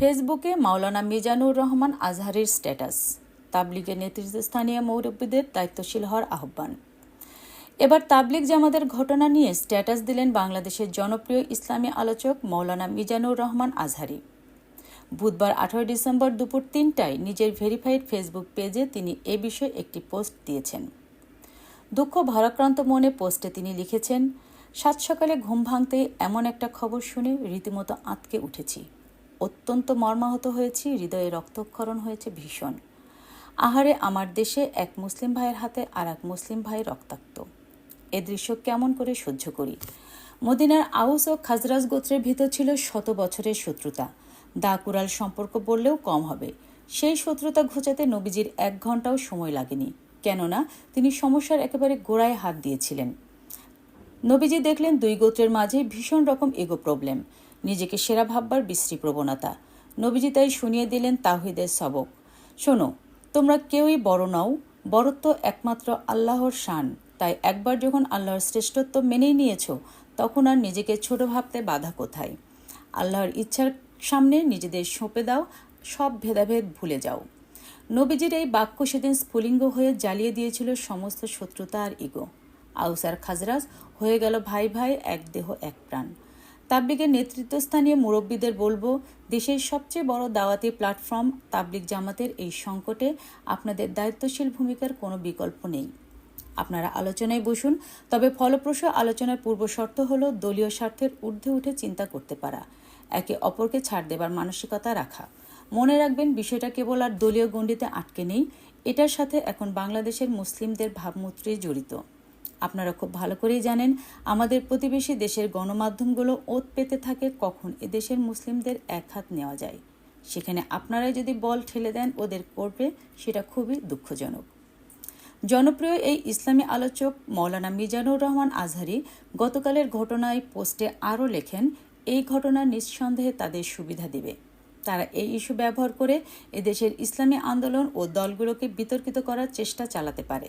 ফেসবুকে মাওলানা মিজানুর রহমান আজহারের স্ট্যাটাস। তাবলিগের নেতৃত্বস্থানীয় মৌরব্বীদের দায়িত্বশীল হওয়ার আহ্বান। এবার তাবলিগ জামাতের ঘটনা নিয়ে স্ট্যাটাস দিলেন বাংলাদেশের জনপ্রিয় ইসলামী আলোচক মৌলানা মিজানুর রহমান আজহারি। বুধবার আঠারো ডিসেম্বর দুপুর তিনটায় নিজের ভেরিফাইড ফেসবুক পেজে তিনি এ বিষয়ে একটি পোস্ট দিয়েছেন। দুঃখ ভারাক্রান্ত মনে পোস্টে তিনি লিখেছেন, সাত সকালে ঘুম ভাঙতেই এমন একটা খবর শুনে রীতিমতো আঁতকে উঠেছি। অত্যন্ত মর্মাহত হয়েছি, হৃদয়ে রক্তক্ষরণ হয়েছে ভীষণ। আহারে, আমার দেশে এক মুসলিম ভাইয়ের হাতে আর এক মুসলিম ভাই রক্তাক্ত। এ দৃশ্য কেমন করে সহ্য করি? মদিনার আউস ও খাজরাজ গোত্রের ভিতর ছিল শত বছরের শত্রুতা। দা কুরাল সম্পর্ক বললেও কম হবে। সেই শত্রুতা ঘোচাতে নবীজির এক ঘন্টাও সময় লাগেনি। কেননা, তিনি সমস্যার একেবারে গোড়ায় হাত দিয়েছিলেন। নবীজি দেখলেন দুই গোত্রের মাঝে ভীষণ রকম এগো প্রবলেম নিজেকে সেরা ভাববার বিশ্রী প্রবণতা। নবীজি তাই শুনিয়ে দিলেন তাহিদের সবক। শোনো, তোমরা কেউই বড় নও বড়ত্ব একমাত্র আল্লাহর শান। তাই একবার যখন আল্লাহর শ্রেষ্ঠত্ব মেনেই নিয়েছ, তখন আর নিজেকে ছোট ভাবতে বাধা কোথায়? আল্লাহর ইচ্ছার সামনে নিজেদের সঁপে দাও, সব ভেদাভেদ ভুলে যাও। নবীজির এই বাক্য সেদিন স্ফুলিঙ্গ হয়ে জ্বালিয়ে দিয়েছিল সমস্ত শত্রুতা আর ইগো। আউসার খাজরাজ হয়ে গেল ভাই ভাই, এক দেহ, এক প্রাণ। তাবলিগের নেতৃত্বস্থানীয় মুরব্বীদের বলব, দেশের সবচেয়ে বড় দাওয়াতি প্ল্যাটফর্ম তাবলিগ জামাতের এই সংকটে আপনাদের দায়িত্বশীল ভূমিকার কোনো বিকল্প নেই। আপনারা আলোচনায় বসুন, তবে ফলপ্রসূ আলোচনার পূর্ব শর্ত হল দলীয় স্বার্থের ঊর্ধ্বে উঠে চিন্তা করতে পারা, একে অপরকে ছাড় দেবার মানসিকতা রাখা। মনে রাখবেন, বিষয়টা কেবল আর দলীয় গণ্ডিতে আটকে নেই, এটার সাথে এখন বাংলাদেশের মুসলিমদের ভাবমূত্রে জড়িত। আপনারা খুব ভালো করেই জানেন, আমাদের প্রতিবেশী দেশের গণমাধ্যমগুলো ওত পেতে থাকে কখন এদেশের মুসলিমদের এক হাত নেওয়া যায়। সেখানে আপনারাই যদি বল ঠেলে দেন ওদের করবে, সেটা খুবই দুঃখজনক। জনপ্রিয় এই ইসলামী আলোচক মৌলানা মিজানুর রহমান আজহারি গতকালের ঘটনায় পোস্টে আরও লেখেন, এই ঘটনা নিঃসন্দেহে তাদের সুবিধা দিবে। তারা এই ইস্যু ব্যবহার করে এদেশের ইসলামী আন্দোলন ও দলগুলোকে বিতর্কিত করার চেষ্টা চালাতে পারে।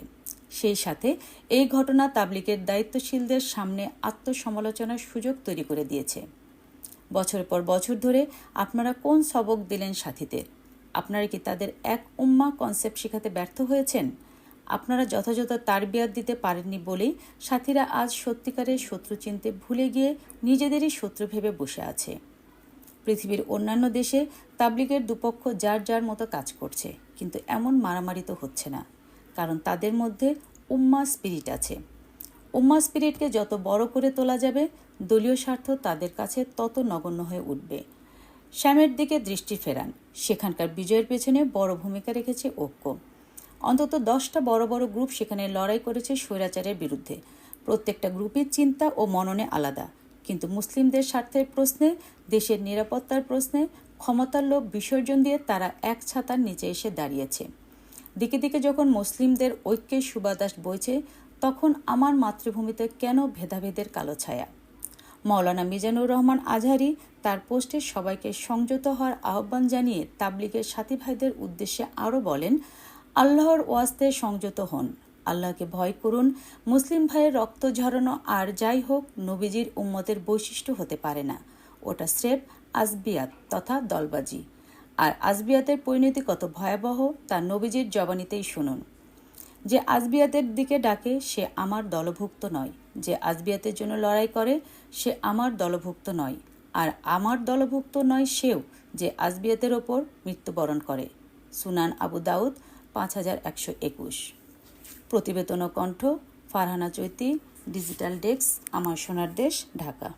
সেই সাথে এই ঘটনা তাবলিকের দায়িত্বশীলদের সামনে আত্মসমালোচনার সুযোগ তৈরি করে দিয়েছে। বছর পর বছর ধরে আপনারা কোন সবক দিলেন সাথীদের? আপনারা কি তাদের এক উম্মা কনসেপ্ট শেখাতে ব্যর্থ হয়েছেন? আপনারা যথাযথ তার তারবিয়াত দিতে পারেননি বলেই সাথীরা আজ সত্যিকারের শত্রু চিনতে ভুলে গিয়ে নিজেদেরই শত্রু ভেবে বসে আছে। পৃথিবীর অন্যান্য দেশে তাবলিগের দুপক্ষ যার যার মতো কাজ করছে, কিন্তু এমন মারামারি তো হচ্ছে না। কারণ তাদের মধ্যে উম্মা স্পিরিট আছে। উম্মা স্পিরিটকে যত বড় করে তোলা যাবে, দলীয় স্বার্থ তাদের কাছে তত নগণ্য হয়ে উঠবে। শ্যামের দিকে দৃষ্টি ফেরান। সেখানকার বিজয়ের পেছনে বড় ভূমিকা রেখেছে ঐক্য। অন্তত দশটা বড় বড় গ্রুপ সেখানে লড়াই করেছে স্বৈরাচারের বিরুদ্ধে। প্রত্যেকটা গ্রুপের চিন্তা ও মননে আলাদা। কিন্তু মুসলিমদের স্বার্থের প্রশ্নে, দেশের নিরাপত্তার প্রশ্নে ক্ষমতার লোভ বিসর্জন দিয়ে তারা এক ছাতার নিচে এসে দাঁড়িয়েছে। দিকে দিকে যখন মুসলিমদের ঐক্যের সুবাতাস বইছে, তখন আমার মাতৃভূমিতে কেন ভেদাভেদের কালো ছায়া? মৌলানা মিজানুর রহমান আজহারি তার পোস্টে সবাইকে সংযত হওয়ার আহ্বান জানিয়ে তাবলিগের সাথী ভাইদের উদ্দেশ্যে আরও বলেন, আল্লাহর ওয়াস্তে সংযত হন। আল্লাহকে ভয় করুন। মুসলিম ভাইয়ের রক্ত ঝরানো আর যাই হোক, নবীজির উম্মতের বৈশিষ্ট্য হতে পারে না। ওটা স্রেফ আজবিয়াত তথা দলবাজি। আর আজবিয়াতের পরিণতি কত ভয়াবহ, তা নবীজির জবানিতেই শুনুন। যে আজবিয়াতের দিকে ডাকে, সে আমার দলভুক্ত নয়। যে আজবিয়াতের জন্য লড়াই করে, সে আমার দলভুক্ত নয়। আর আমার দলভুক্ত নয় সেও যে আজবিয়াতের ওপর মৃত্যুবরণ করে। সুনান আবু দাউদ, পাঁচ হাজার একশো একুশ। প্রতিবেদন কণ্ঠ, ফারহানা চৈতি, ডিজিটাল ডেস্ক, আমার সোনার দেশ, ঢাকা।